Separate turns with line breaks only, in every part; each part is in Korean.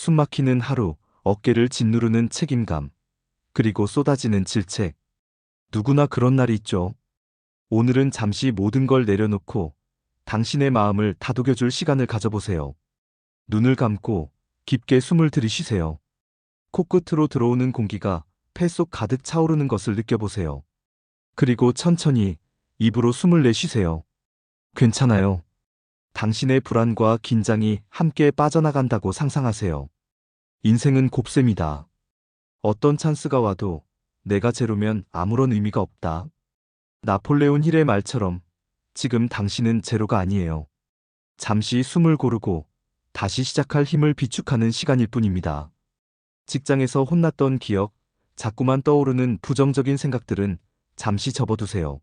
숨막히는 하루, 어깨를 짓누르는 책임감, 그리고 쏟아지는 질책. 누구나 그런 날이 있죠. 오늘은 잠시 모든 걸 내려놓고 당신의 마음을 다독여줄 시간을 가져보세요. 눈을 감고 깊게 숨을 들이쉬세요. 코끝으로 들어오는 공기가 폐 속 가득 차오르는 것을 느껴보세요. 그리고 천천히 입으로 숨을 내쉬세요. 괜찮아요. 당신의 불안과 긴장이 함께 빠져나간다고 상상하세요. 인생은 곱셈이다. 어떤 찬스가 와도 내가 제로면 아무런 의미가 없다. 나폴레온 힐의 말처럼 지금 당신은 제로가 아니에요. 잠시 숨을 고르고 다시 시작할 힘을 비축하는 시간일 뿐입니다. 직장에서 혼났던 기억, 자꾸만 떠오르는 부정적인 생각들은 잠시 접어두세요.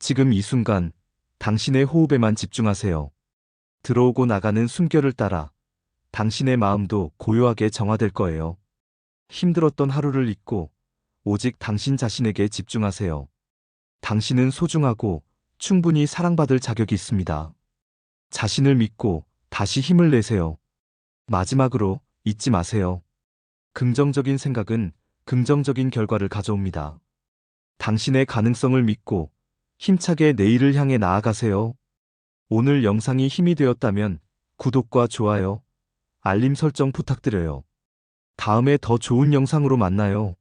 지금 이 순간 당신의 호흡에만 집중하세요. 들어오고 나가는 숨결을 따라 당신의 마음도 고요하게 정화될 거예요. 힘들었던 하루를 잊고 오직 당신 자신에게 집중하세요. 당신은 소중하고 충분히 사랑받을 자격이 있습니다. 자신을 믿고 다시 힘을 내세요. 마지막으로 잊지 마세요. 긍정적인 생각은 긍정적인 결과를 가져옵니다. 당신의 가능성을 믿고 힘차게 내일을 향해 나아가세요. 오늘 영상이 힘이 되었다면 구독과 좋아요, 알림 설정 부탁드려요. 다음에 더 좋은 영상으로 만나요.